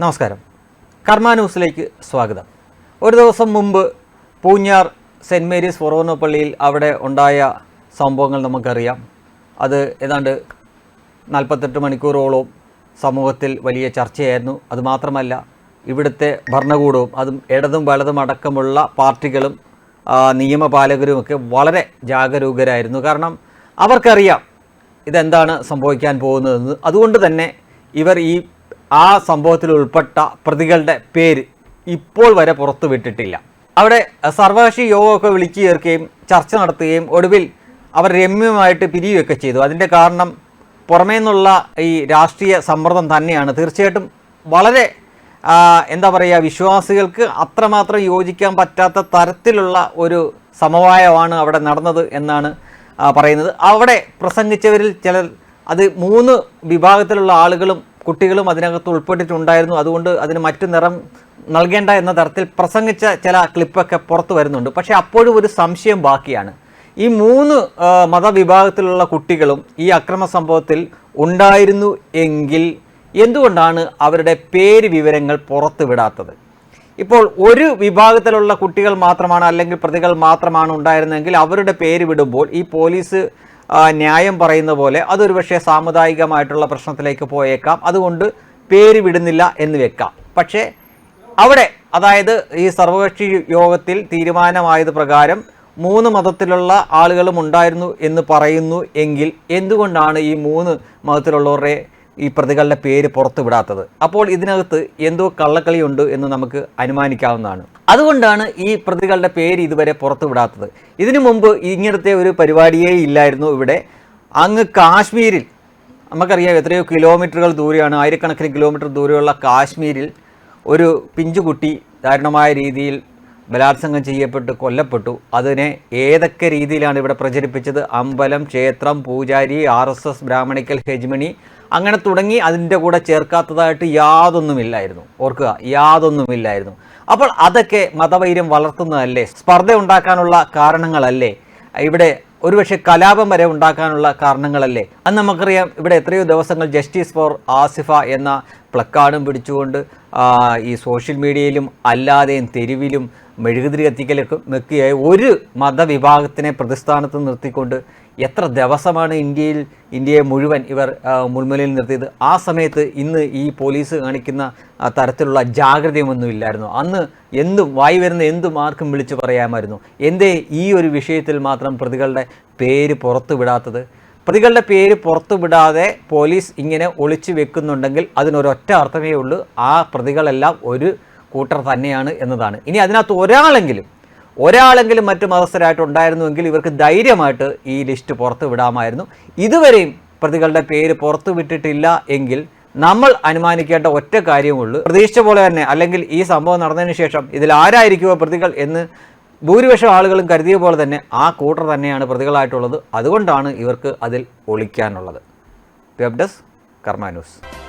നമസ്കാരം. കർമ്മ ന്യൂസിലേക്ക് സ്വാഗതം. ഒരു ദിവസം മുമ്പ് പൂഞ്ഞാർ സെന്റ് മേരീസ് ഫൊറോന പള്ളിയിൽ അവിടെ ഉണ്ടായ സംഭവങ്ങൾ നമുക്കറിയാം. അത് ഏതാണ്ട് നാൽപ്പത്തെട്ട് മണിക്കൂറോളം സമൂഹത്തിൽ വലിയ ചർച്ചയായിരുന്നു. അതുമാത്രമല്ല ഇവിടുത്തെ ഭരണകൂടവും അതും ഇടതും വലതും അടക്കമുള്ള പാർട്ടികളും നിയമപാലകരുമൊക്കെ വളരെ ജാഗരൂകരായിരുന്നു. കാരണം അവർക്കറിയാം ഇതെന്താണ് സംഭവിക്കാൻ പോകുന്നതെന്ന്. അതുകൊണ്ട് തന്നെ ഇവർ ഈ ആ സംഭവത്തിൽ ഉൾപ്പെട്ട പ്രതികളുടെ പേര് ഇപ്പോൾ വരെ പുറത്തു വിട്ടിട്ടില്ല. അവിടെ സർവകക്ഷി യോഗമൊക്കെ വിളിച്ചു ചേർക്കുകയും ചർച്ച നടത്തുകയും ഒടുവിൽ അവർ രമ്യമായിട്ട് പിരിയുകയൊക്കെ ചെയ്തു. അതിന്റെ കാരണം പുറമേ നിന്നുള്ള ഈ രാഷ്ട്രീയ സമ്മർദ്ദം തന്നെയാണ്. തീർച്ചയായിട്ടും വളരെ എന്താ പറയുക വിശ്വാസികൾക്ക് അത്രമാത്രം യോജിക്കാൻ പറ്റാത്ത തരത്തിലുള്ള ഒരു സമവായമാണ് അവിടെ നടന്നത് എന്നാണ് പറയുന്നത്. അവിടെ പ്രസംഗിച്ചവരിൽ ചിലർ അത് മൂന്ന് വിഭാഗത്തിലുള്ള ആളുകളും കുട്ടികളും അതിനകത്ത് ഉൾപ്പെട്ടിട്ടുണ്ടായിരുന്നു. അതുകൊണ്ട് അതിന് മറ്റു നിറം നൽകേണ്ട എന്ന തരത്തിൽ പ്രസംഗിച്ച ചില ക്ലിപ്പൊക്കെ പുറത്തു വരുന്നുണ്ട്. പക്ഷേ അപ്പോഴും ഒരു സംശയം ബാക്കിയാണ്. ഈ മൂന്ന് മതവിഭാഗത്തിലുള്ള കുട്ടികളും ഈ അക്രമ സംഭവത്തിൽ ഉണ്ടായിരുന്നു എങ്കിൽ എന്തുകൊണ്ടാണ് അവരുടെ പേര് വിവരങ്ങൾ പുറത്തു വിടാത്തത്? ഇപ്പോൾ ഒരു വിഭാഗത്തിലുള്ള കുട്ടികൾ മാത്രമാണ് അല്ലെങ്കിൽ പ്രതികൾ മാത്രമാണ് ഉണ്ടായിരുന്നെങ്കിൽ അവരുടെ പേര് വിടുമ്പോൾ ഈ പോലീസ് ന്യായം പറയുന്ന പോലെ അതൊരു പക്ഷേ സാമുദായികമായിട്ടുള്ള പ്രശ്നത്തിലേക്ക് പോയേക്കാം. അതുകൊണ്ട് പേര് വിടുന്നില്ല എന്ന് വെക്കാം. പക്ഷേ അവിടെ അതായത് ഈ സർവകക്ഷി യോഗത്തിൽ തീരുമാനമായത് പ്രകാരം മൂന്ന് മതത്തിലുള്ള ആളുകളും ഉണ്ടായിരുന്നു എന്ന് പറയുന്നു എങ്കിൽ എന്തുകൊണ്ടാണ് ഈ മൂന്ന് മതത്തിലുള്ളവരുടെ ഈ പ്രതികളുടെ പേര് പുറത്തു വിടാത്തത്. അപ്പോൾ ഇതിനകത്ത് എന്തോ കള്ളക്കളിയുണ്ട് എന്ന് നമുക്ക് അനുമാനിക്കാവുന്നതാണ്. അതുകൊണ്ടാണ് ഈ പ്രതികളുടെ പേര് ഇതുവരെ പുറത്തു വിടാത്തത്. ഇതിനു മുമ്പ് ഇങ്ങനത്തെ ഒരു പരിപാടിയേ ഇല്ലായിരുന്നു ഇവിടെ. അങ്ങ് കാശ്മീരിൽ നമുക്കറിയാം എത്രയോ കിലോമീറ്ററുകൾ ദൂരെയാണ് ആയിരക്കണക്കിന് കിലോമീറ്റർ ദൂരെയുള്ള കാശ്മീരിൽ ഒരു പിഞ്ചുകുട്ടി ദാരുണമായ രീതിയിൽ ബലാത്സംഗം ചെയ്യപ്പെട്ട് കൊല്ലപ്പെട്ടു. അതിനെ ഏതൊക്കെ രീതിയിലാണ് ഇവിടെ പ്രചരിപ്പിച്ചത്? അമ്പലം ക്ഷേത്രം പൂജാരി R S S brahminical hegemony അങ്ങനെ തുടങ്ങി അതിന്റെ കൂടെ ചേർക്കാത്തതായിട്ട് യാതൊന്നുമില്ലായിരുന്നു. ഓർക്കുക യാതൊന്നുമില്ലായിരുന്നു. അപ്പോൾ അതൊക്കെ മതവൈര്യം വളർത്തുന്നതല്ലേ? സ്പർദ്ധ ഉണ്ടാക്കാനുള്ള കാരണങ്ങളല്ലേ? ഇവിടെ ഒരുപക്ഷെ കലാപം വരെ ഉണ്ടാക്കാനുള്ള കാരണങ്ങളല്ലേ? അന്ന് നമുക്കറിയാം ഇവിടെ എത്രയോ ദിവസങ്ങൾ ജസ്റ്റിസ് ഫോർ ആസിഫ എന്ന പ്ലക്കാർഡും പിടിച്ചുകൊണ്ട് ഈ സോഷ്യൽ മീഡിയയിലും അല്ലാതെയും തെരുവിലും മെഴുകുതിരി കത്തിക്കലൊക്കെ വെക്കുകയായി ഒരു മതവിഭാഗത്തിനെ പ്രതിസ്ഥാനത്ത് നിർത്തിക്കൊണ്ട് എത്ര ദിവസമാണ് ഇന്ത്യയിൽ ഇന്ത്യയെ മുഴുവൻ ഇവർ മുൾമുലയിൽ നിർത്തിയത്? ആ സമയത്ത് ഇന്ന് ഈ പോലീസ് കാണിക്കുന്ന തരത്തിലുള്ള ജാഗ്രതയൊന്നും ഇല്ലായിരുന്നു അന്ന് എന്തും വായി വരുന്ന എന്തും ആർക്കും വിളിച്ചു പറയാമായിരുന്നു. എന്തേ ഈ ഒരു വിഷയത്തിൽ മാത്രം പ്രതികളുടെ പേര് പുറത്തു വിടാത്തത് പ്രതികളുടെ പേര് പുറത്തു വിടാതെ പോലീസ് ഇങ്ങനെ ഒളിച്ചു വെക്കുന്നുണ്ടെങ്കിൽ അതിനൊരൊറ്റ അർത്ഥമേ ഉള്ളൂ. ആ പ്രതികളെല്ലാം ഒരു കൂട്ടർ തന്നെയാണ് എന്നതാണ്. ഇനി അതിനകത്ത് ഒരാളെങ്കിലും ഒരാളെങ്കിലും മറ്റു മതസ്ഥരായിട്ട് ഉണ്ടായിരുന്നുവെങ്കിൽ ഇവർക്ക് ധൈര്യമായിട്ട് ഈ ലിസ്റ്റ് പുറത്തു വിടാമായിരുന്നു. ഇതുവരെയും പ്രതികളുടെ പേര് പുറത്തു വിട്ടിട്ടില്ല എങ്കിൽ നമ്മൾ അനുമാനിക്കേണ്ട ഒറ്റ കാര്യമുള്ളൂ. പ്രതീക്ഷിച്ച പോലെ തന്നെ അല്ലെങ്കിൽ ഈ സംഭവം നടന്നതിന് ശേഷം ഇതിൽ ആരായിരിക്കുമോ പ്രതികൾ എന്ന് ഭൂരിപക്ഷം ആളുകളും കരുതിയ പോലെ തന്നെ ആ കൂട്ടർ തന്നെയാണ് പ്രതികളായിട്ടുള്ളത്. അതുകൊണ്ടാണ് ഇവർക്ക് അതിൽ ഒളിക്കാനുള്ളത്. Web desk Karma news.